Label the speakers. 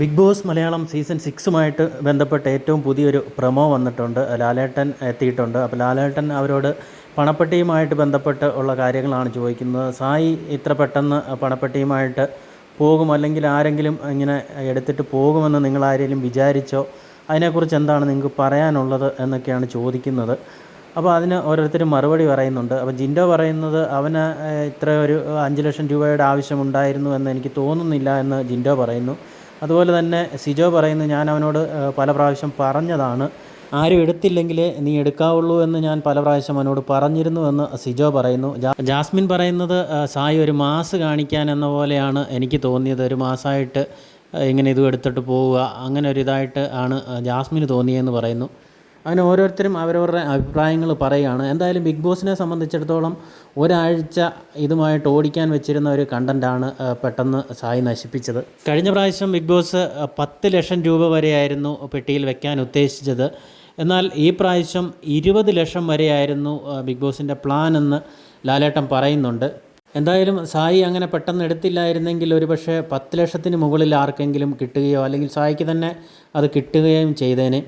Speaker 1: Big Boss Malayalam season സിക്സുമായിട്ട് ബന്ധപ്പെട്ട് ഏറ്റവും പുതിയൊരു പ്രമോ വന്നിട്ടുണ്ട്. ലാലേട്ടൻ എത്തിയിട്ടുണ്ട്. അപ്പോൾ ലാലേട്ടൻ അവരോട് പണപ്പെട്ടിയുമായിട്ട് ബന്ധപ്പെട്ട് ഉള്ള കാര്യങ്ങളാണ് ചോദിക്കുന്നത്. സായി ഇത്ര പെട്ടെന്ന് പണപ്പെട്ടിയുമായിട്ട് പോകും അല്ലെങ്കിൽ ആരെങ്കിലും ഇങ്ങനെ എടുത്തിട്ട് പോകുമെന്ന് നിങ്ങൾ ആരെങ്കിലും വിചാരിച്ചോ? അതിനെക്കുറിച്ച് എന്താണ് നിങ്ങൾക്ക് പറയാനുള്ളത് എന്നൊക്കെയാണ് ചോദിക്കുന്നത്. അപ്പോൾ അതിന് ഓരോരുത്തരും മറുപടി പറയുന്നുണ്ട്. അപ്പോൾ ജിൻഡോ പറയുന്നത് അവന് ഇത്ര ഒരു അഞ്ച് ലക്ഷം രൂപയുടെ ആവശ്യമുണ്ടായിരുന്നു എന്ന് എനിക്ക് തോന്നുന്നില്ല എന്ന് ജിൻഡോ പറയുന്നു. അതുപോലെ തന്നെ സിജോ പറയുന്നു ഞാൻ അവനോട് പല പ്രാവശ്യം പറഞ്ഞതാണ്. ആരും എടുത്തില്ലെങ്കിൽ നീ എടുക്കാവുള്ളൂ എന്ന് ഞാൻ പല പ്രാവശ്യം അവനോട് പറഞ്ഞിരുന്നു എന്ന് സിജോ പറയുന്നു. ജാസ്മിൻ പറയുന്നത് സായി ഒരു മാസ് കാണിക്കാൻ എന്ന പോലെയാണ് എനിക്ക് തോന്നിയത്. ഒരു മാസമായിട്ട് ഇങ്ങനെ ഇതും എടുത്തിട്ട് പോവുക അങ്ങനെ ഒരു ഇതായിട്ട് ആണ് ജാസ്മിന് തോന്നിയതെന്ന് പറയുന്നു. അങ്ങനെ ഓരോരുത്തരും അവരവരുടെ അഭിപ്രായങ്ങൾ പറയുകയാണ്. എന്തായാലും ബിഗ് ബോസിനെ സംബന്ധിച്ചിടത്തോളം ഒരാഴ്ച ഇതുമായിട്ട് ഓടിക്കാൻ വെച്ചിരുന്ന ഒരു കണ്ടന്റാണ് പെട്ടെന്ന് സായി നശിപ്പിച്ചത്. കഴിഞ്ഞ പ്രാവശ്യം ബിഗ് ബോസ് പത്ത് ലക്ഷം രൂപ വരെയായിരുന്നു പെട്ടിയിൽ വെക്കാൻ ഉദ്ദേശിച്ചത്. എന്നാൽ ഈ പ്രാവശ്യം ഇരുപത് ലക്ഷം വരെയായിരുന്നു ബിഗ് ബോസിന്റെ പ്ലാൻ എന്ന് ലാലേട്ടൻ പറയുന്നുണ്ട്. എന്തായാലും സായി അങ്ങനെ പെട്ടെന്ന് എടുത്തില്ലായിരുന്നെങ്കിൽ ഒരു പക്ഷേ പത്ത് ലക്ഷത്തിന് മുകളിൽ ആർക്കെങ്കിലും കിട്ടുകയോ അല്ലെങ്കിൽ സായിക്ക് തന്നെ അത് കിട്ടുകയും ചെയ്തേനെ.